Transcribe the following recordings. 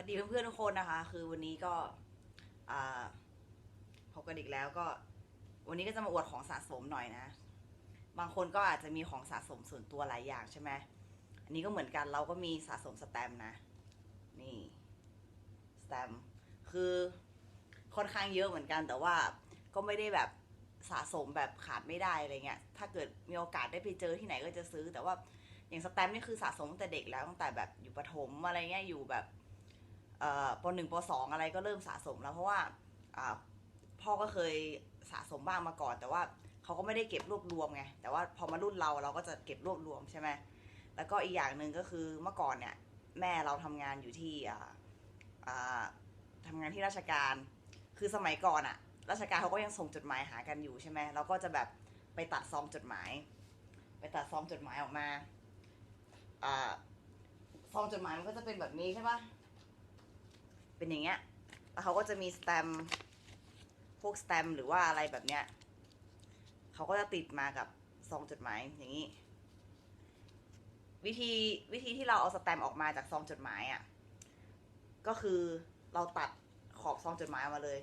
วัสดีเพื่อนๆทุกคนนะคะ คือวันนี้ก็พบกันอีกแล้วก็ วันนี้ก็จะมาอวดของสะสมหน่อยนะ บางคนก็อาจจะมีของสะสมส่วนตัวหลายอย่างใช่ไหมอันนี้ก็เหมือนกันเราก็มีสะสมสแตม์นะ นี่สแตม์คือค่อนข้างเยอะเหมือนกัน แต่ว่าก็ไม่ได้แบบสะสมแบบขาดไม่ได้อะไรเงี้ย ถ้าเกิดมีโอกาสได้ไปเจอที่ไหนก็จะซื้อ แต่ว่าอย่างสแตมป์นี่คือสะสมตั้งแต่เด็กแล้วตั้งแต่แบบอยู่ประถมอะไรเงี้ยอยู่แบบ ปหนึ่งปสองอะไรก็เริ่มสะสมแล้วเพราะว่าพ่อก็เคยสะสมบ้างมาก่อน แต่ว่าเขาก็ไม่ได้เก็บรวบรวมไงแต่ว่าพอมารุ่นเราเราก็จะเก็บรวบรวมใช่ไหมแล้วก็อีกอย่างหนึ่งก็คือเมื่อก่อนเนี่ยแม่เราทำงานอยู่ที่อ่าอ่าทำงานที่ราชการ คือสมัยก่อนอะราชการเขาก็ยังส่งจดหมายหากันอยู่ใช่ไหมเราก็จะแบบไปตัดซองจดหมาย ไปตัดซองจดหมายออกมาอ่าซองจดหมายมันก็จะเป็นแบบนี้ใช่ปะ เป็นอย่างเงี้ยแล้วเขาก็จะมีสแตมพวกสแตมหรือว่าอะไรแบบเนี้ยเขาก็จะติดมากับซองจดหมายอย่างนี้ วิธีวิธีที่เราเอาสแตมออกมาจากซองจดหมายอะ่ะก็คือเราตัดขอบซองจดหมายมาเลย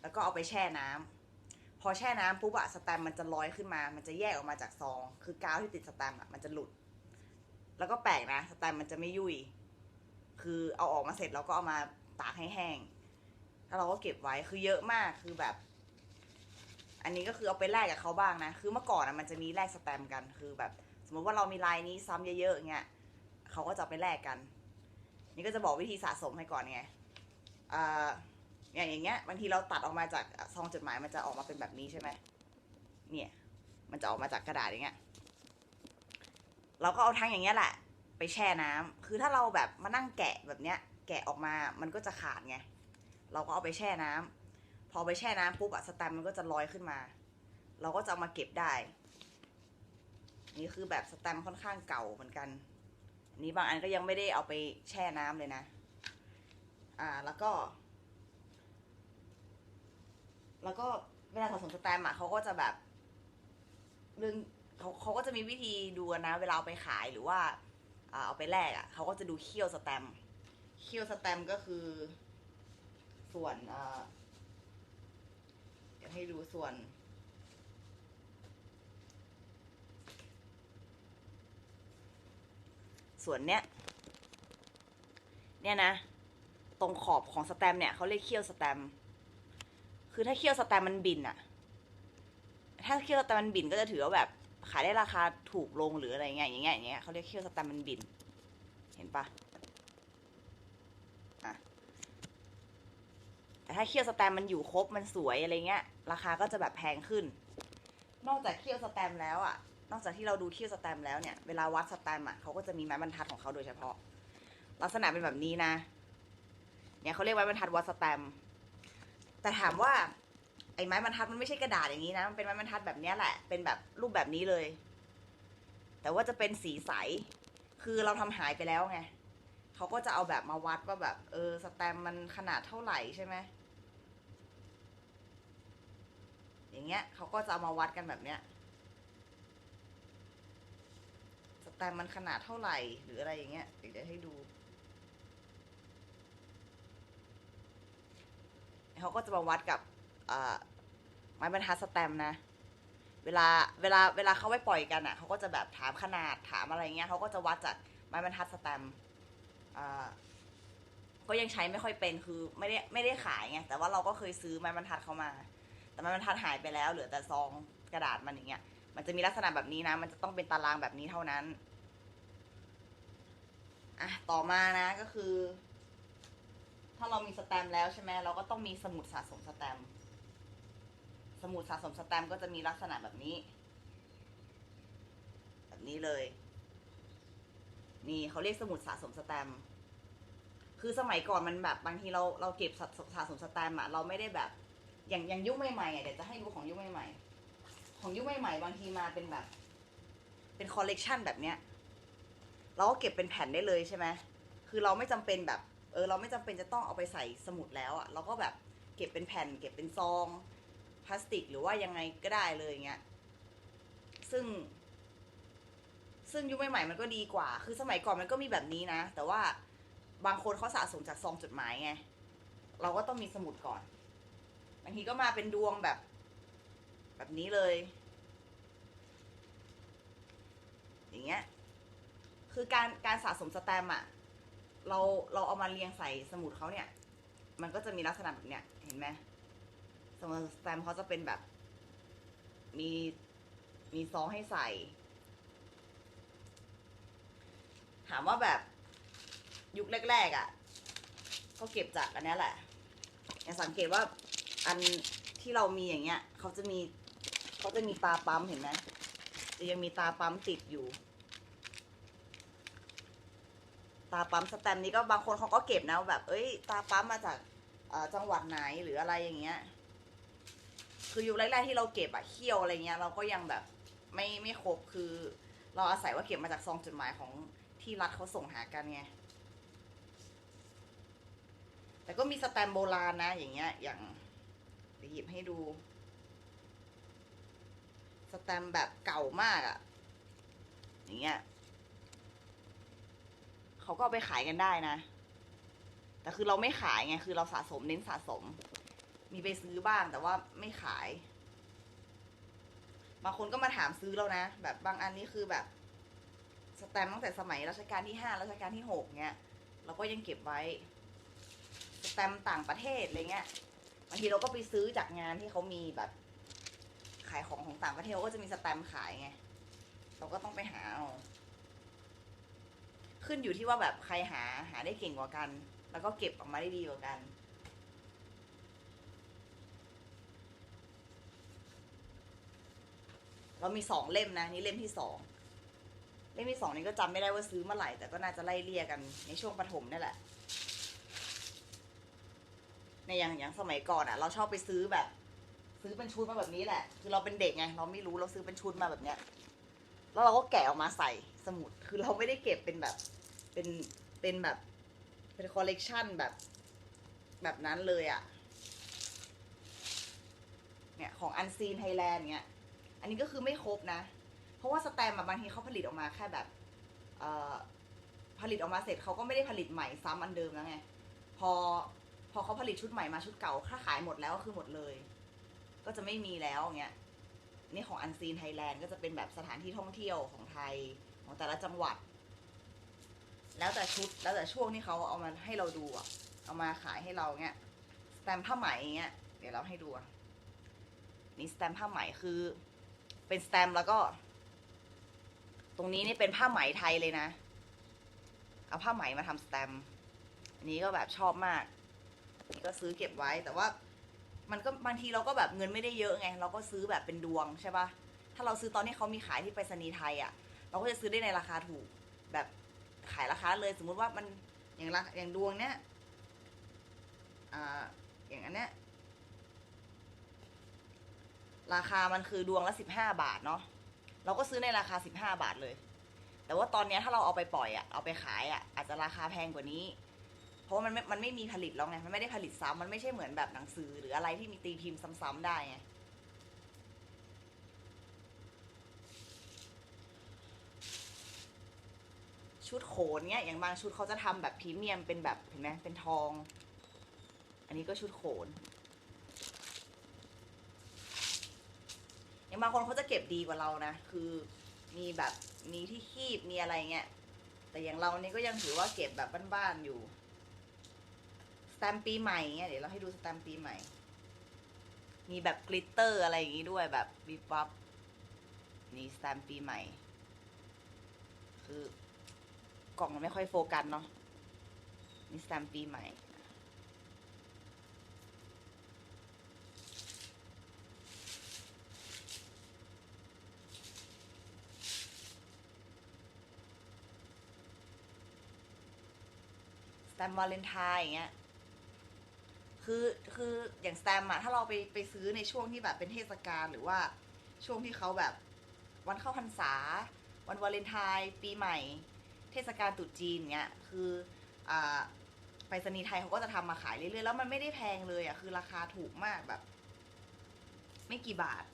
แล้วก็เอาไปแช่น้ำพอแช่น้ำปุ๊บอะสแตมมันจะลอยขึ้นมา มันจะแยกออกมาจากซอง คือกาวที่ติดสแตมอะมันจะหลุด แล้วก็แปลกนะสแตมมันจะไม่ยุ่ย คือเอาออกมาเสร็จแล้วก็เอามา ตากให้แห้งแล้วเราก็เก็บไว้คือเยอะมากคือแบบ อันนี้ก็คือเอาไปแลกกับเขาบ้างนะ คือเมื่อก่อนอะมันจะมีแลกสแตมป์กัน คือแบบ สมมติว่าเรามีลายนี้ซ้ำเยอะๆอย่างเงี้ยเขาก็จะไปแลกกัน นี่ก็จะบอกวิธีสะสมให้ก่อนไงอ่าอย่างอย่างเงี้ยบางทีเราตัดออกมาจากซองจดหมายมันจะออกมาเป็นแบบนี้ใช่ไหมเนี่ย มันจะออกมาจากกระดาษอย่างเงี้ยเราก็เอาทั้งอย่างเงี้ยแหละ ไปแช่น้ำคือถ้าเราแบบมานั่งแกะแบบเนี้ย แกะออกมามันก็จะขาดไง เราก็เอาไปแช่น้ำพอไปแช่น้ำปุ๊บอะสแตมป์มันก็จะลอยขึ้นมา เราก็จะเอามาเก็บได้ นี่คือแบบสแตมป์ค่อนข้างเก่าเหมือนกันอันนี้บางอันก็ยังไม่ได้เอาไปแช่น้ำเลยนะ อ่าแล้วก็ แล้วก็เวลาสะสมสแตมป์อะเขาก็จะแบบเรื่องเขาเขาก็จะมีวิธีดูนะ เวลาเอาไปขายหรือว่าเอาไปแลกอะเขาก็จะดูเขี้ยวสแตมป์ เขี้ยวสแตมก็คือ ส่วนอ่าเดี๋ยวให้ดูส่วน ส่วนเนี้ย เนี่ยนะ ตรงขอบของสแตมเนี่ยเขาเรียกเขี้ยวสแตม คือถ้าเขี้ยวสแตมมันบินอะถ้าเขี้ยวสแตมมันบินก็จะถือว่าแบบขายได้ราคาถูกลงหรืออะไรเงี้ยอย่างเงี้ยอย่างเงี้ยเขาเรียกเขี้ยวสแตมมันบิน เห็นปะแต่ ถ้าเขี้ยวสแตมมันอยู่ครบมันสวยอะไรเงี้ย ราคาก็จะแบบแพงขึ้น นอกจากเขี้ยวสแตมแล้วอะ นอกจากที่เราดูเขี้ยวสแตมแล้วเนี่ย เวลาวัดสแตมอะเขาก็จะมีไม้บรรทัดของเขาโดยเฉพาะ ลักษณะเป็นแบบนี้นะ เนี่ยเขาเรียกไม้บรรทัดวัดสแตม แต่ถามว่าไอ้ไม้บรรทัดมันไม่ใช่กระดาษอย่างนี้นะ มันเป็นไม้บรรทัดแบบนี้แหละ เป็นแบบรูปแบบนี้เลย แต่ว่าจะเป็นสีใส คือเราทำหายไปแล้วไงเขาก็จะเอาแบบมาวัดว่าแบบ เออสแตมมันขนาดเท่าไหร่ใช่ไหม อย่างเงี้ยเขาก็จะเอามาวัดกันแบบเนี้ยสแตมมันขนาดเท่าไหร่หรืออะไรอย่างเงี้ยเดี๋ยวจะให้ดู เขาก็จะมาวัดกับไม้บรรทัดสแตมนะ เวลาเวลาเวลาเขาไปปล่อยกันอะเขาก็จะแบบถามขนาดถามอะไรเงี้ยเขาก็จะวัดจากไม้บรรทัดสแตมก็ยังใช้ไม่ค่อยเป็นคือไม่ได้ไม่ได้ขายไงแต่ว่าเราก็เคยซื้อไม้บรรทัดเขามา แต่ม้บรรทัดหายไปแล้วเหลือแต่ซองกระดาษมันอย่างเงี้ย มันจะมีลักษณะแบบนี้นะ มันจะต้องเป็นตารางแบบนี้เท่านั้นอะต่อมานะก็คือ ถ้าเรามีสแตมป์แล้วใช่ไหมเราก็ต้องมีสมุดสะสมสแตมป์สมุดสะสมสแตมป์ก็จะมีลักษณะแบบนี้ แบบนี้เลย นี่เขาเรียกสมุดสะสมสแตมป์คือสมัยก่อนมันแบบบางทีเราเราเก็บสะสะสมสแตมป์อะเราไม่ได้แบบ อย่างอย่างยุคใหม่ๆอะเดี๋ยวจะให้ดูของยุคใหม่ๆของยุคใหม่ๆบางทีมาเป็นแบบ เป็นคอลเลกชันแบบเนี้ยเราก็เก็บเป็นแผ่นได้เลยใช่ไหมคือเราไม่จำเป็นแบบ เออ เราไม่จำเป็นจะต้องเอาไปใส่สมุดแล้วอะ่ะเราก็แบบเก็บเป็นแผ่น เก็บเป็นซองพลาสติกหรือว่ายังไงก็ได้เลยเงี้ยซึ่ง ซึ่งยุคใหม่ๆมันก็ดีกว่า คือสมัยก่อนมันก็มีแบบนี้นะ แต่ว่าบางคนเขาสะสมจากซองจดหมายไง เราก็ต้องมีสมุดก่อน บางทีก็มาเป็นดวงแบบ แบบนี้เลย อย่างเงี้ย คือการการสะสมสแตมอะเราเราเอามาเรียงใส่สมุดเขาเนี่ย มันก็จะมีลักษณะแบบเนี้ย เห็นไหมสมุดสแตมเขาจะเป็นแบบ มีมีซองให้ใส่ ถามว่าแบบยุคแรกๆอะ่ะก็เก็บจากอันนี้แหละอย่างสังเกตว่า อันที่เรามีอย่างเงี้ยเขาจะมีเขาจะมีตาปั๊มเห็นไหมจะยังมีตาปั๊มติดอยู่ ตาปั๊มสแตมนี้ก็บางคนเขาก็เก็บนะแบบ เอ้ย ตาปั๊มมาจากจังหวัดไหนหรืออะไรอย่างเงี้ย คืออยุคแรกๆที่เราเก็บอะเขี้ยวอะไรเงี้ย เราก็ยังแบบไม่ไม่ครบคือ เราอาศัยว่าเก็บมาจากซองจดหมายของที่รัฐเขาส่งหากันไงแต่ก็มีสแตมโบราณนะ อย่างเงี้ย อย่าง ดี๋ยวหยิบให้ดู สแตมแบบเก่ามากอะอย่างเงี้ยเขาก็ไปขายกันได้นะ แต่คือเราไม่ขายไง คือเราสะสมเน้นสะสม มีไปซื้อบ้างแต่ว่าไม่ขาย บางคนก็มาถามซื้อแล้วนะ แบบบางอันนี้คือแบบสแตมตั้งแต่สมัยรัชกาลที่ห้ารัชกาลที่หกเงี้ย เราก็ยังเก็บไว้ สแตมต่างประเทศอะไรเงี้ยางทีเราก็ไปซื้อจากงานที่เขามีแบบขายของของต่างประเทศเขาก็จะมีสแตมป์ขายไง เราก็ต้องไปหาเอาขึ้นอยู่ที่ว่าแบบใครหาหาได้เก่งกว่ากัน แล้วก็เก็บออกมาได้ดีกว่ากัน เรามีสองเล่มนะ นี่เล่มที่สองเล่มที่สองนี่ก็จำไม่ได้ว่าซื้อเมื่อไหร่แต่ก็น่าจะไล่เลี่ยกันในช่วงประถมนี่แหละ ในอย่างอย่างสมัยก่อนอะ่ะ เราชอบไปซื้อแบบ ซื้อเป็นชุดมาแบบนี้แหละ คือเราเป็นเด็กไง เราไม่รู้เราซื้อเป็นชุดมาแบบเนี้ย แล้วเราก็แกะออกมาใส่สมุด คือเราไม่ได้เก็บเป็นแบบ เป็นเป็นแบบเป็นคอลเลกชันแบบแบบนั้นเลยอะ่ะ เนี่ยของอันซีนไทยแลนด์เนี่ย อันนี้ก็คือไม่ครบนะ เพราะว่าสแตมป์อะบางทีเขาผลิตออกมาแค่แบบผลิตออกมาเสร็จเขาก็ไม่ได้ผลิตใหม่ซ้ำอันเดิมแล้วไง พอ พอเขาผลิตชุดใหม่มาชุดเก่าถ้าขายหมดแล้วก็คือหมดเลย ก็จะไม่มีแล้วเงี้ยนี่ของอันซีนไทยแลนด์ก็จะเป็นแบบสถานที่ท่องเที่ยวของไทยของแต่ละจังหวัด แล้วแต่ชุดแล้วแต่ช่วงที่เขาเอามาให้เราดูอะเอามาขายให้เราเงี้ยสแตมผ้าไหมเงี้ยเดี๋ยวเราให้ดูอะนี่สแตมผ้าไหมคือ เป็นสแตมแล้วก็ ตรงนี้นี่เป็นผ้าไหมไทยเลยนะ เอาผ้าไหมมาทำสแตมอันนี้ก็แบบชอบมากีก็ซื้อเก็บไว้ แต่ว่า มันก็บางทีเราก็แบบเงินไม่ได้เยอะไง เราก็ซื้อแบบเป็นดวงใช่ปะถ้าเราซื้อตอนที่เขามีขายที่ไปรษณีย์ไทยอะ่ะ เราก็จะซื้อได้ในราคาถูก แบบขายราคาเลย สมมุติว่ามันอย่างราอย่างดวงเนี้ยอ่าอย่างอันเนี้ยราคามันคือดวงละสิบห้าบาทเนาะเราก็ซื้อในราคาสิบห้าบาทเลย แต่ว่าตอนนี้ถ้าเราเอาไปปล่อยอะ่ะเอาไปขายอะ่ะอาจจะราคาแพงกว่านี้ เพราะมันไม่มันไม่มีผลิตแล้วไง มันไม่ได้ผลิตซ้ำมันไม่ใช่เหมือนแบบหนังสือหรืออะไรที่มีตีพิมพ์ซ้ำๆได้ไงชุดโขนเนี้ยอย่างบางชุดเขาจะทำแบบพรีเมียมเป็นแบบเห็นไหมเป็นทอง อันนี้ก็ชุดโขน อย่างบางคนเขาจะเก็บดีกว่าเรานะ คือมีแบบมีที่คีบมีอะไรเงี้ยแต่อย่างเรานี่ก็ยังถือว่าเก็บแบบบ้านๆอยู่ สแตมป์ปีใหม่เงี้ยเดี๋ยวเราให้ดูสแตมป์ปีใหม่ มีแบบกลิตเตอร์อะไรอย่างงี้ด้วยแบบวิบวับนี่สแตมป์ปีใหม่ คือกล่องมันไม่ค่อยโฟกัสเนาะนี่สแตมป์ปีใหม่สแตมวาเลนไทน์อย่างเงี้ย คือคืออย่างสแตมป์อะถ้าเราไปไปซื้อในช่วงที่แบบเป็นเทศกาลหรือว่าช่วงที่เขาแบบวันเข้าพรรษา วันวาเลนไทน์ปีใหม่ เทศกาลตรุษจีนเงี้ยคืออ่าไปรษณีย์ไทยเขาก็จะทำมาขายเรื่อยๆแล้วมันไม่ได้แพงเลยอะคือราคาถูกมากแบบ ไม่กี่บาท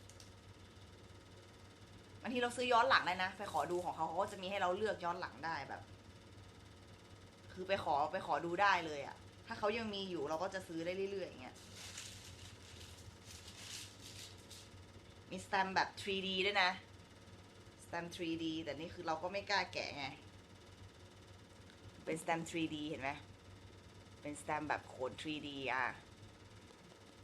บางทีเราซื้อย้อนหลังได้นะไปขอดูของเขาเขาก็จะมีให้เราเลือกย้อนหลังได้แบบ คือไปขอไปขอดูได้เลยอะ ถ้าเขายังมีอยู่เราก็จะซื้อได้เรื่อยๆอย่างเงี้ย มีสแตมแบบ 3D ด้วยนะ สแตม 3D แต่นี่คือเราก็ไม่กล้าแกะไง เป็นสแตม 3D เห็นไหม เป็นสแตมแบบโขน 3D อะ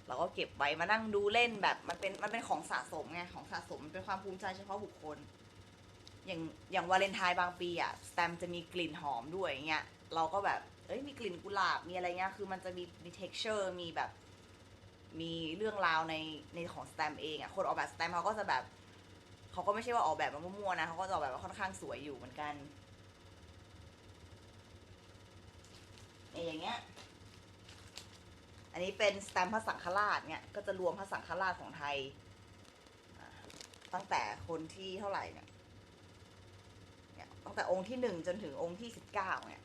เราก็เก็บไว้มานั่งดูเล่นแบบมันเป็นมันเป็นของสะสมไง ของสะสมมันเป็นความภูมิใจเฉพาะบุคคล อย่างอย่างวาเลนไทน์บางปีอะ สแตมจะมีกลิ่นหอมด้วยอย่างเงี้ย เราก็แบบ เอ้ยมีกลิ่นกุหลาบมีอะไรเงี้ยคือมันจะมีมี texture มีแบบ มีเรื่องราวในในของสแตมเองอะคนออกแบบสแตมเขาก็จะแบบเขาก็ไม่ใช่ว่าออกแบบมามั่วๆนะเขาก็จะออกแบบว่าค่อนข้างสวยอยู่เหมือนกันเนี่ยอย่างเงี้ย อันนี้เป็นสแตมพระสังฆราชเนี่ยก็จะรวมพระสังฆราชของไทย ตั้งแต่คนที่เท่าไหร่เนี่ย ตั้งแต่องค์ที่หนึ่งจนถึงองค์ที่สิบเก้าเนี่ย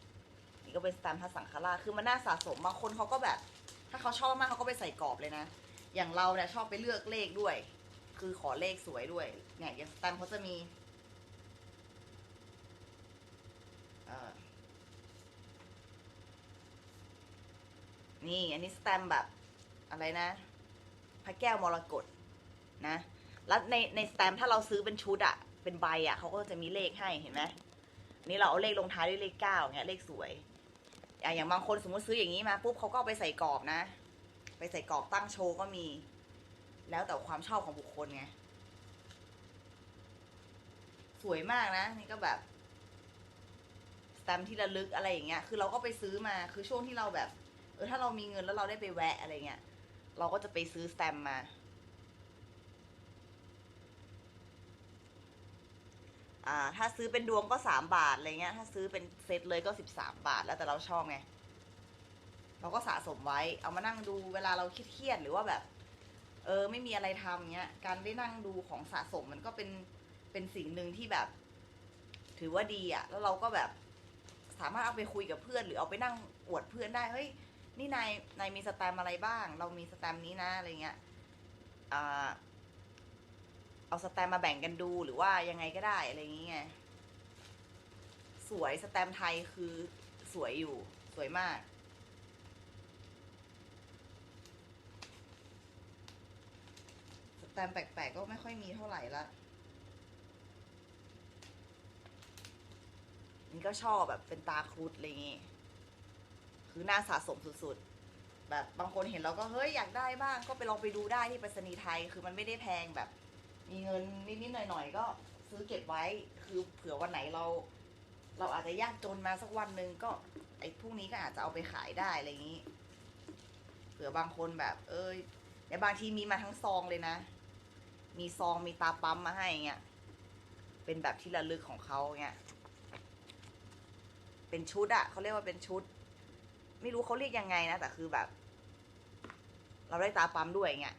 ก็เป็นสแตมป์พระสังฆราชคือมันน่าสะสมบางคนเขาก็แบบ ถ้าเขาชอบมากเขาก็ไปใส่กรอบเลยนะ อย่างเราเนี่ยชอบไปเลือกเลขด้วย คือขอเลขสวยด้วยเนี่ยอย่างสแตมป์เขาจะมีนี่อันนี้สแตมป์แบบอะไรนะ พระแก้วมรกตนะ แล้วในในสแตมป์ถ้าเราซื้อเป็นชุดอะเป็นใบอะเขาก็จะมีเลขให้เห็นไหมนี่เราเอาเลขลงท้ายด้วยเลขเก้าเงี้ยเลขสวย อย่างบางคนสมมติซื้ออย่างนี้มาปุ๊บเขาก็ไปใส่กรอบนะ ไปใส่กรอบตั้งโชว์ก็มี แล้วแต่ความชอบของบุคคลไง สวยมากนะ นี่ก็แบบสแตมที่ระลึกอะไรอย่างเงี้ย คือเราก็ไปซื้อมา คือช่วงที่เราแบบ เออถ้าเรามีเงินแล้วเราได้ไปแวะอะไรเงี้ย เราก็จะไปซื้อสแตมมา อ่าถ้าซื้อเป็นดวงก็สามบาทอะไรเงี้ยถ้าซื้อเป็นเซตเลยก็สิบสามบาท แล้วแต่เราชอบไงเราก็สะสมไว้ เอามานั่งดูเวลาเราเครียดหรือว่าแบบ เออ ไม่มีอะไรทำเงี้ย การได้นั่งดูของสะสมมันก็เป็นเป็นสิ่งหนึ่งที่แบบ ถือว่าดีอะแล้วเราก็แบบ สามารถเอาไปคุยกับเพื่อน หรือเอาไปนั่งอวดเพื่อนได้เฮ้ยนี่นายนายมีสแตมอะไรบ้าง เรามีสแตมนี้นะอะไรเงี้ยอ่า เอาสแตมมาแบ่งกันดูหรือว่ายังไงก็ได้อะไรอย่างเงี้ยสวยสแตมไทยคือสวยอยู่ สวยมาก สแตมแปลกๆก็ไม่ค่อยมีเท่าไหร่ละนี่ก็ชอบแบบเป็นตาครุฑอะไรอย่างงี้ คือน่าสะสมสุดๆ แบบบางคนเห็นเราก็เฮ้ยอยากได้บ้าง ก็ไปลองไปดูได้ที่ไปรษณีย์ไทย คือมันไม่ได้แพงแบบ มีเงินนิดๆหน่อยๆก็ซื้อเก็บไว้ คือเผื่อวันไหนเรา เราอาจจะยากจนมาสักวันหนึ่งก็ไอ้พวกนี้ก็อาจจะเอาไปขายได้อะไรอย่างนี้ เผื่อบางคนแบบ เอ้ยในบางทีมีมาทั้งซองเลยนะ มีซองมีตาปั๊มมาให้เงี้ย เป็นแบบที่ระลึกของเขาเงี้ย เป็นชุดอะเขาเรียกว่าเป็นชุด ไม่รู้เขาเรียกยังไงนะ แต่คือแบบ เราได้ตาปั๊มด้วยเงี้ย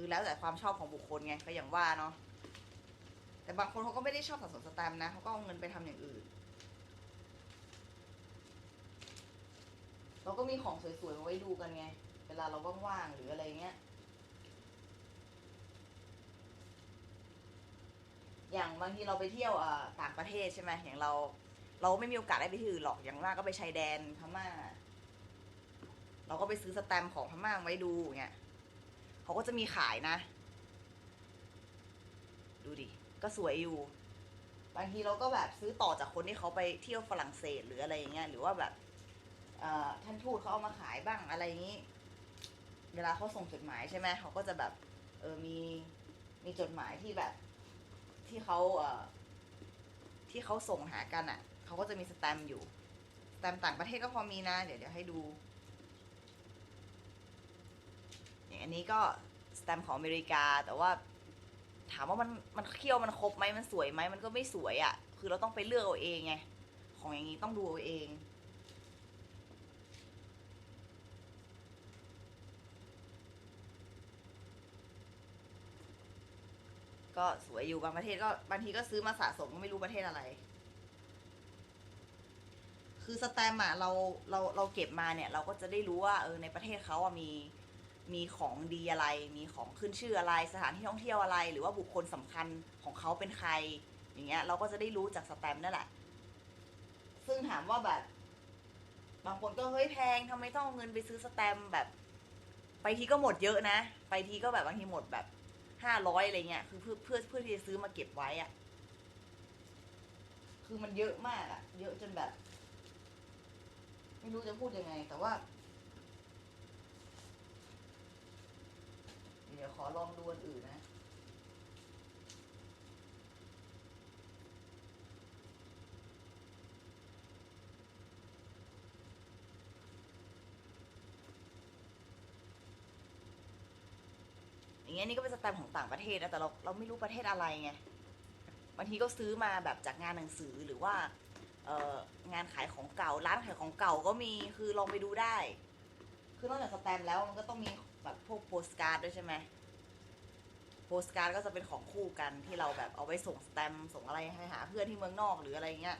คือแล้วแต่ความชอบของบุคคลไงก็อย่างว่าเนาะแต่บางคนเขาก็ไม่ได้ชอบสะสมสแตมป์นะเขาก็เอาเงินไปทำอย่างอื่น เราก็มีของสวยๆมาไว้ดูกันไง เวลาเราว่างๆหรืออะไรเงี้ย อย่างบางทีเราไปเที่ยวต่างประเทศใช่ไหมอย่างเรา เราไม่มีโอกาสได้ไปที่อื่นหรอกอย่างมากก็ไปชายแดนพม่า เราก็ไปซื้อสแตมป์ของพม่าไว้ดูเงี้ย เขาก็จะมีขายนะ ดูดิ ก็สวยอยู่ บางทีเราก็แบบซื้อต่อจากคนที่เขาไปเที่ยวฝรั่งเศสหรืออะไรอย่างเงี้ย หรือว่าแบบท่านทูตเขาเอามาขายบ้างอะไรอย่างงี้ เวลาเขาส่งจดหมายใช่ไหมเขาก็จะแบบ เออมีมีจดหมายที่แบบ ที่เขาเอ่อที่เขาส่งหากันอะ่ะเขาก็จะมีสแตมป์อยู่สแตมป์ต่างประเทศก็พอมีนะ เดี๋ยวเดี๋ยวให้ดู อย่างอันนี้ก็สแตมป์ของอเมริกา แต่ว่า ถามว่ามันมันเขี้ยวมันครบไหมมันสวยไหมมันก็ไม่สวยอะ่ะ คือเราต้องไปเลือกเอาเองไงของอย่างนี้ต้องดูเอาเองก็สวยอยู่บางประเทศก็บางทีก็ซื้อมาสะสมก็ไม่รู้ประเทศอะไร คือสแตมป์อะเราเราเราเก็บมาเนี่ย เราก็จะได้รู้ว่าเออในประเทศเขาอะมี มีของดีอะไร มีของขึ้นชื่ออะไร สถานที่ท่องเที่ยวอะไร หรือว่าบุคคลสำคัญของเขาเป็นใคร อย่างเงี้ย เราก็จะได้รู้จากสแตมป์นั่นแหละ ซึ่งถามว่าแบบ บางคนก็เฮ้ยแพงทำไมต้องเอาเงินไปซื้อสแตมป์แบบ ไปทีก็หมดเยอะนะ ไปทีก็แบบบางทีหมดแบบห้าร้อยอะไรเงี้ย คือเพื่อเพื่อเพื่อที่จะซื้อมาเก็บไว้อะคือมันเยอะมากอะเยอะจนแบบ ไม่รู้จะพูดยังไง แต่ว่า เดี๋ยวขอลองดูอันอื่นนะ อย่างเงี้ยนี่ก็เป็นสแตมป์ของต่างประเทศนะแต่เราเราไม่รู้ประเทศอะไรไงบางทีก็ซื้อมาแบบจากงานหนังสือหรือว่าเอองานขายของเก่าร้านขายของเก่าก็มีคือลองไปดูได้ คือนอกจากสแตมป์แล้วมันก็ต้องมี แบบพวกโปสการ์ดด้วยใช่ไหมโปสการ์ดก็จะเป็นของคู่กันที่เราแบบเอาไว้ส่งสแตมป์ส่งอะไรให้หาเพื่อนที่เมืองนอกหรืออะไรเงี้ย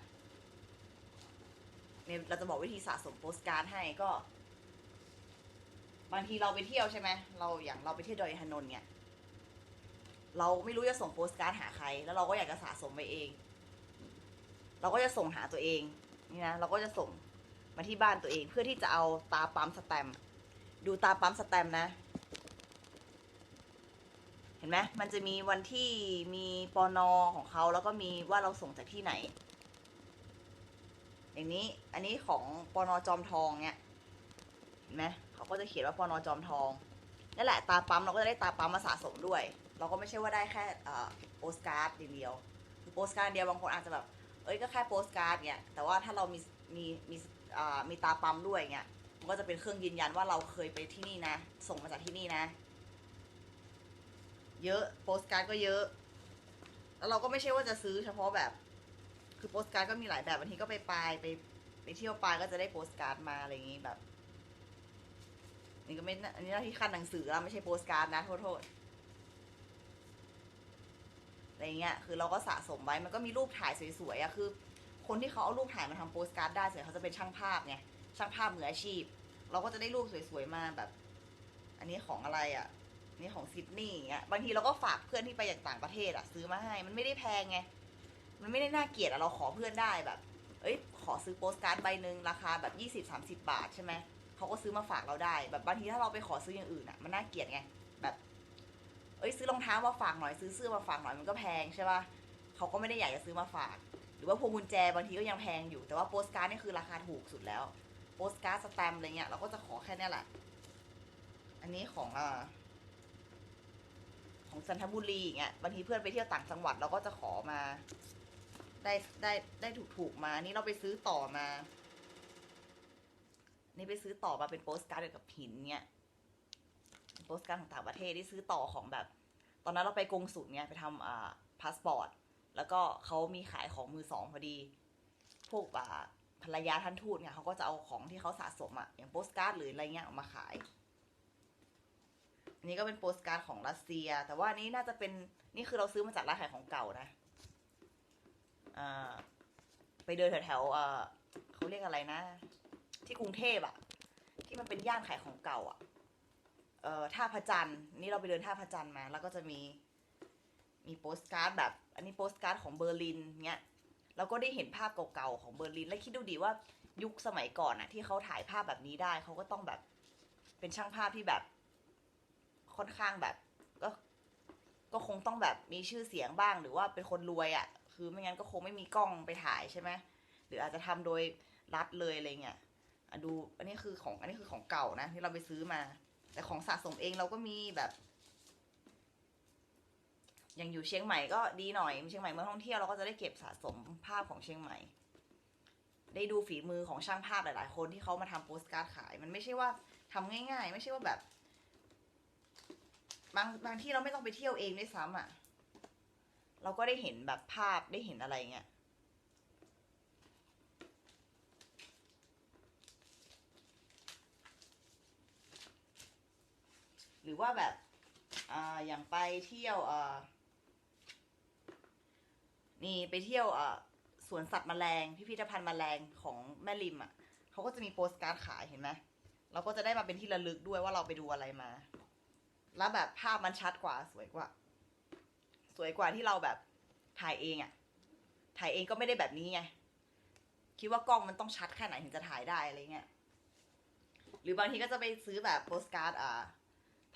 เนี่ยเราจะบอกวิธีสะสมโปสการ์ดให้ก็ บางทีเราไปเที่ยวใช่ไหมเราอย่างเราไปเที่ยวดอยอินนนท์เนี่ยเราไม่รู้จะส่งโปสการ์ดหาใคร แล้วเราก็อยากจะสะสมไปเอง เราก็จะส่งหาตัวเองนี่นะเราก็จะส่งมาที่บ้านตัวเองเพื่อที่จะเอาตาปั๊มสแตมป์ ดูตาปั๊มสแตมป์นะ เห็นไหมมันจะมีวันที่มีปอนอของเขาแล้วก็มีว่าเราส่งจากที่ไหน อย่างนี้อันนี้ของปอนอจอมทองเนี่ยเห็นไหมเขาก็จะเขียนว่าปอนอจอมทองนั่นแหละตาปั๊มเราก็จะได้ตาปั๊มมาสะสมด้วย เราก็ไม่ใช่ว่าได้แค่โปสการ์ดเดียวคือโปสการ์ดเดียวบางคนอาจจะแบบเอ้ยก็แค่โปสการ์ดเนี่ยแต่ว่าถ้าเรามีมีมีมีตาปั๊มด้วยเงี้ย ก็จะเป็นเครื่องยืนยันว่าเราเคยไปที่นี่นะ ส่งมาจากที่นี่นะ เยอะโปสการ์ดก็เยอะ แล้วเราก็ไม่ใช่ว่าจะซื้อเฉพาะแบบ คือโปสการ์ดก็มีหลายแบบบางทีก็ไปปลายไปไปเที่ยวปลายก็จะได้โปสการ์ดมาอะไรอย่างงี้แบบนี่ก็ไม่อันนี้หน้าที่ขั้นหนังสือแล้วไม่ใช่โปสการ์ดนะโทษโทษอะไรเงี้ย คือเราก็สะสมไว้ มันก็มีรูปถ่ายสวยๆอะคือ คนที่เขาเอารูปถ่ายมาทำโปสการ์ดได้ส่วนเขาจะเป็นช่างภาพไง ช่างภาพมืออาชีพ เราก็จะได้รูปสวยๆมาแบบ อันนี้ของอะไรอะอันนี่ของซิดนีย์อย่างเงี้ยบางทีเราก็ฝากเพื่อนที่ไปอย่างต่างประเทศอะซื้อมาให้ มันไม่ได้แพงไง มันไม่ได้น่าเกลียดอะเราขอเพื่อนได้แบบ เอ้ย ขอซื้อโปสการ์ดใบหนึ่งราคาแบบยี่สิบสามสิบาทใช่ไหมเขาก็ซื้อมาฝากเราได้ แบบบางทีถ้าเราไปขอซื้ออย่างอื่นอะมันน่าเกลียดไง แบบ เอ้ย ซื้อรองเท้ามาฝากหน่อยซื้อเสื้อมาฝากหน่อยมันก็แพงใช่ป่ะเขาก็ไม่ได้อยากจะซื้อมาฝาก หรือว่าพวงกุญแจบางทีก็ยังแพงอยู่แต่ว่าโปสการ์ดนี่คือราคาถูกสุดแล้ว โปสการ์ดสแตมป์อะไรเงี้ยเราก็จะขอแค่เนี้ยแหละ อันนี้ของอ่าของจันทบุรีอย่างเงี้ยบางทีเพื่อนไปเที่ยวต่างจังหวัดเราก็จะขอมา ได้ได้ได้ถูกถูกมา นี่เราไปซื้อต่อมา นี่ไปซื้อต่อมาเป็นโปสการ์ดเกี่ยวกับหินเนี่ยโปสการ์ดของต่างประเทศที่ซื้อต่อของแบบ ตอนนั้นเราไปกงสุลเนี่ยไปทำอ่าพาสปอร์ตแล้วก็เขามีขายของมือสองพอดี พวกอ่า ภรรยาท่านทูตเนี่ยเขาก็จะเอาของที่เขาสะสมอะอย่างโปสการ์ดหรืออะไรเงี้ยเอามาขาย อันนี้ก็เป็นโปสการ์ดของรัสเซีย แต่ว่านี้น่าจะเป็นนี่คือเราซื้อมาจากร้านขายของเก่านะอ่าไปเดินแถวๆอ่าเขาเรียกอะไรนะ ที่กรุงเทพอะที่มันเป็นย่านขายของเก่าอะเอ่อท่าพระจันทร์นี่เราไปเดินท่าพระจันทร์มา แล้วก็จะมีมีโปสการ์ดแบบ อันนี้โปสการ์ดของเบอร์ลินเงี้ย เราก็ได้เห็นภาพเก่าๆของเบอร์ลิน แล้วคิดดูดีว่ายุคสมัยก่อนอะที่เขาถ่ายภาพแบบนี้ได้เขาก็ต้องแบบ เป็นช่างภาพที่แบบค่อนข้างแบบก็ก็คงต้องแบบมีชื่อเสียงบ้างหรือว่าเป็นคนรวยอะคือไม่งั้นก็คงไม่มีกล้องไปถ่ายใช่ไหมหรืออาจจะทำโดยรัดเลยอะไรเงี้ยดูอันนี้คือของอันนี้คือของเก่านะที่เราไปซื้อมา แต่ของสะสมเองเราก็มีแบบ ย่างอยู่เชียงใหม่ก็ดีหน่อยเชียงใหม่เมืองท่องเที่ยวเราก็จะได้เก็บสะสมภาพของเชียงใหม่ ได้ดูฝีมือของช่างภาพหลายๆ คนที่เขามาทำโปสการ์ดขาย มันไม่ใช่ว่าทำง่าย ๆ ไม่ใช่ว่าแบบ บางบางที่เราไม่ต้องไปเที่ยวเองด้วยซ้ำอะ เราก็ได้เห็นแบบภาพได้เห็นอะไรเงี้ยหรือว่าแบบอ่าอย่างไปเที่ยวอ่า นี่ไปเที่ยวอ่าสวนสัตว์แมลงพิพิธภัณฑ์แมลงของแม่ริมอะเขาก็จะมีโปสการ์ดขายเห็นไหมเราก็จะได้มาเป็นที่ระลึกด้วยว่าเราไปดูอะไรมา แล้วแบบภาพมันชัดกว่าสวยกว่า สวยกว่าที่เราแบบถ่ายเองอะถ่ายเองก็ไม่ได้แบบนี้ไง คิดว่ากล้องมันต้องชัดแค่ไหนถึงจะถ่ายได้อะไรเงี้ย หรือบางทีก็จะไปซื้อแบบโปสการ์ดอ่า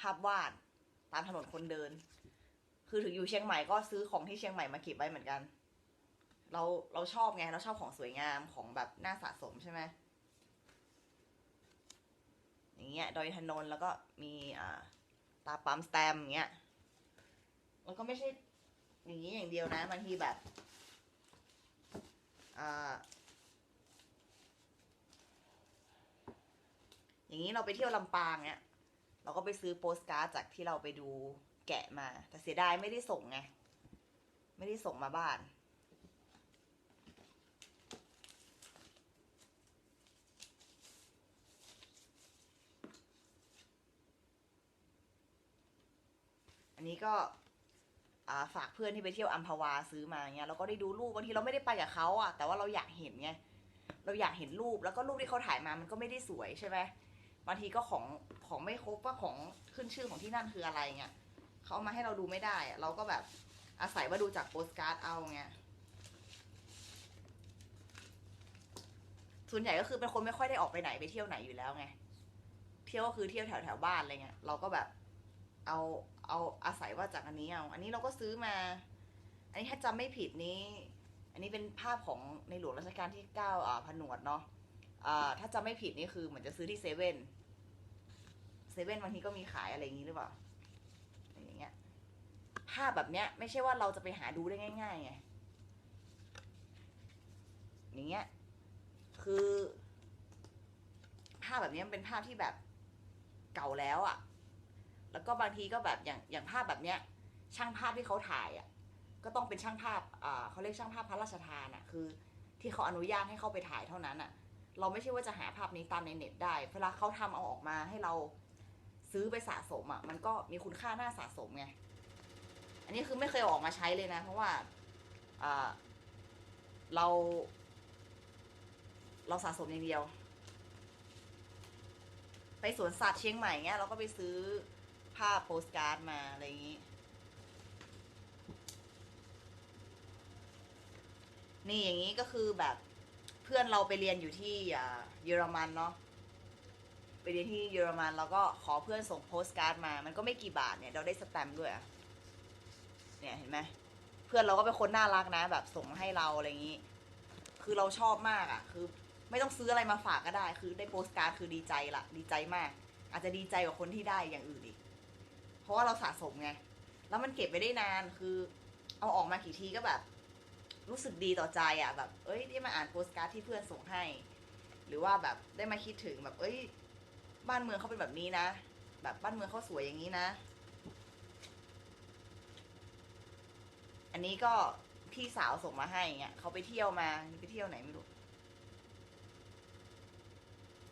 ภาพวาดตามถนนคนเดิน คือถึงอยู่เชียงใหม่ก็ซื้อของที่เชียงใหม่มาเก็บไว้เหมือนกัน เราเราชอบไงเราชอบของสวยงามของแบบน่าสะสมใช่ไหมอย่างเงี้ยดอยถนนแล้วก็มีอ่าตาปั๊มสแตมอย่างเงี้ยแล้วก็ไม่ใช่อย่างนี้อย่างเดียวนะบางทีแบบอ่าอย่างนี้เราไปเที่ยวลำปางเนี่ยเราก็ไปซื้อโปสการ์ดจากที่เราไปดู แกะมา แต่เสียดายไม่ได้ส่งไง ไม่ได้ส่งมาบ้านอันนี้ก็ฝากเพื่อนที่ไปเที่ยวอัมพวาซื้อมาเงี้ยเราก็ได้ดูรูปบางทีเราไม่ได้ไปกับเขาอะแต่ว่าเราอยากเห็นไงเราอยากเห็นรูปแล้วก็รูปที่เขาถ่ายมามันก็ไม่ได้สวยใช่ไหมบางทีก็ของของไม่ครบว่าของขึ้นชื่อของที่นั่นคืออะไรเงี้ย เขาเอามาให้เราดูไม่ได้อะเราก็แบบอาศัยว่าดูจากโปสการ์ดเอาเงี้ยส่วนใหญ่ก็คือเป็นคนไม่ค่อยได้ออกไปไหนไปเที่ยวไหนอยู่แล้วไง เที่ยวก็คือเที่ยวแถวแถวบ้านอะไรเงี้ย เราก็แบบเอาเอาอาศัยว่าจากอันนี้เอา อันนี้เราก็ซื้อมา อันนี้ถ้าจำไม่ผิดนี้ อันนี้เป็นภาพของในหลวงรัชกาลที่เก้าอ่าผนวดเนาะอ่าถ้าจำไม่ผิดนี่คือเหมือนจะซื้อที่เซเว่น เซเว่นบางทีก็มีขายอะไรอย่างนี้หรือเปล่าอะไรอย่างเงี้ย ภาพแบบเนี้ย ไม่ใช่ว่าเราจะไปหาดูได้ง่ายๆไงอย่างเงี้ย คือ ภาพแบบเนี้ยมันเป็นภาพที่แบบเก่าแล้วอะ่ะ แล้วก็บางทีก็แบบอย่างอย่างภาพแบบเนี้ย ช่างภาพที่เขาถ่ายอะ ก็ต้องเป็นช่างภาพอ่าเขาเรียกช่างภาพพระราชทานอะคือ ที่เขาอนุญาตให้เข้าไปถ่ายเท่านั้นอะเราไม่ใช่ว่าจะหาภาพนี้ตามในเน็ตได้ เวลาเขาทำเอาออกมาให้เราซื้อไปสะสมอะมันก็มีคุณค่าน่าสะสมไง นนี้คือไม่เคยออกมาใช้เลยนะ เพราะว่าเรา เราสะสมอย่างเดียว ไปสวนสัตว์เชียงใหม่เงี้ยเราก็ไปซื้อภาพโปสการ์ดมาอะไรอย่างนี้ นี่อย่างนี้ก็คือแบบเพื่อนเราไปเรียนอยู่ที่เยอรมันเนาะไปเรียนที่เยอรมันแล้วก็ขอเพื่อนส่งโปสการ์ดมา มันก็ไม่กี่บาทเนี่ย เราได้สแตมป์ด้วยอะ เนี่ยเห็นไหมเพื่อนเราก็เป็นคนน่ารักนะ แบบส่งมาให้เราอะไรอย่างนี้ คือเราชอบมากอะ่ะ คือไม่ต้องซื้ออะไรมาฝากก็ได้ คือได้โปสการ์ดคือดีใจละดีใจมาก อาจจะดีใจกว่าคนที่ได้อย่างอื่นอีก เพราะว่าเราสะสมไง แล้วมันเก็บไว้ได้นานคือ เอาออกมากี่ทีก็แบบ รู้สึกดีต่อใจอะ่ะ แบบ เอ้ยได้มาอ่านโปสการ์ดที่เพื่อนส่งให้ หรือว่าแบบได้มาคิดถึงแบบ เอ้ย บ้านเมืองเขาเป็นแบบนี้นะ แบบบ้านเมืองเขาสวยอย่างนี้นะ อันนี้ก็พี่สาวส่งมาให้เงี้ยเขาไปเที่ยวมาไปเที่ยวไหนไม่รู้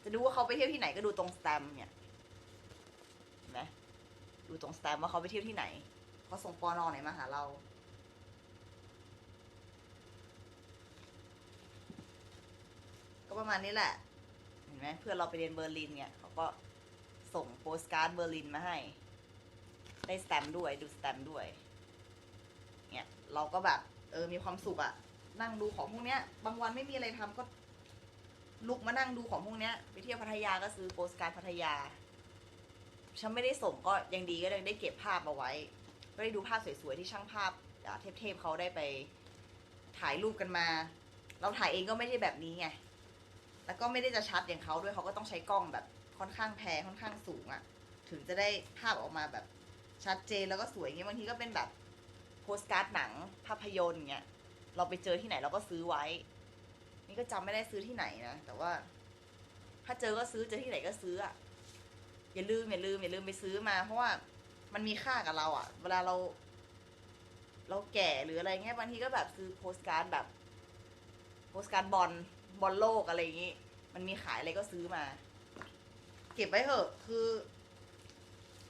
จะดูว่าเขาไปเที่ยวที่ไหนก็ดูตรงสแตมเนี่ยเห็นไหมดูตรงสแตมว่าเขาไปเที่ยวที่ไหนเขาส่งปอนอไหนมาหาเราก็ประมาณนี้แหละ เห็นไหมเพื่อนเราไปเรียนเบอร์ลินเนี่ยเขาก็ส่งโปสการ์ดเบอร์ลินมาให้ ได้สแตมด้วยดูสแตมด้วย เราก็แบบ เออมีความสุขอะนั่งดูของพวกเนี้ย บางวันไม่มีอะไรทำก็ ลุกมานั่งดูของพวกเนี้ยไปเที่ยวพัทยาก็ซื้อโปสการ์ดพัทยาฉันไม่ได้ส่งก็ยังดีก็ยังได้เก็บภาพเอาไว้ ก็ได้ดูภาพสวยๆที่ช่างภาพเทพๆเขาได้ไปถ่ายรูปกันมา เราถ่ายเองก็ไม่ได้แบบนี้ไงแล้วก็ไม่ได้จะชัดอย่างเขาด้วยเขาก็ต้องใช้กล้องแบบค่อนข้างแพงค่อนข้างสูงอะถึงจะได้ภาพออกมาแบบชัดเจนแล้วก็สวยเงี้ยบางทีก็เป็นแบบ สการ์ดหนังภาพยนตร์เงี้ยเราไปเจอที่ไหนเราก็ซื้อไว้ นี่ก็จำไม่ได้ซื้อที่ไหนนะ แต่ว่า ถ้าเจอก็ซื้อเจอที่ไหนก็ซื้ออะอย่าลืมอย่าลืมอย่าลืมไปซื้อมา เพราะว่ามันมีค่ากับเราอะเวลาเรา เราแก่หรืออะไรเงี้ยบางทีก็แบบซื้อโปสการ์ดแบบโปสการ์ดบอลบอลโลกอะไรอย่างงี้มันมีขายอะไรก็ซื้อมา เก็บไว้เถอะคือ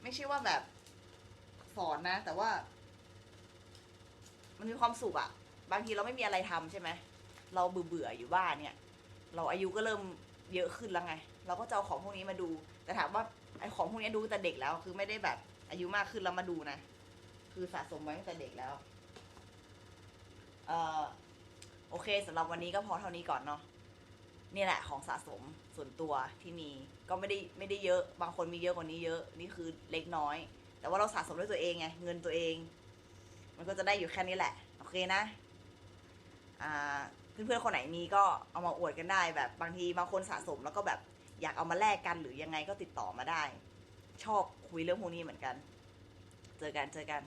ไม่ใช่ว่าแบบสอนนะ แต่ว่า มันมีความสุขอะบางทีเราไม่มีอะไรทำใช่ไหมเราเบื่อเบื่อๆอยู่บ้านเนี่ย เราอายุก็เริ่มเยอะขึ้นแล้วไง เราก็จะเอาของพวกนี้มาดู แต่ถามว่าไอ้ของพวกนี้ดูแต่เด็กแล้วคือไม่ได้แบบอายุมากขึ้นแล้วมาดูนะ คือสะสมไว้ตั้งแต่เด็กแล้วเอ่อโอเคสำหรับวันนี้ก็พอเท่านี้ก่อนเนาะนี่แหละของสะสมส่วนตัวที่มีก็ไม่ได้ไม่ได้เยอะ บางคนมีเยอะกว่านี้เยอะนี่คือเล็กน้อย แต่ว่าเราสะสมด้วยตัวเองไงเงินตัวเอง มันก็จะได้อยู่แค่นี้แหละ โอเคนะอ่าเพื่อนๆคนไหนมีก็เอามาอวดกันได้ แบบบางทีบางคนสะสมแล้วก็แบบอยากเอามาแลกกันหรือยังไงก็ติดต่อมาได้ ชอบคุยเรื่องพวกนี้เหมือนกัน เจอกันเจอกัน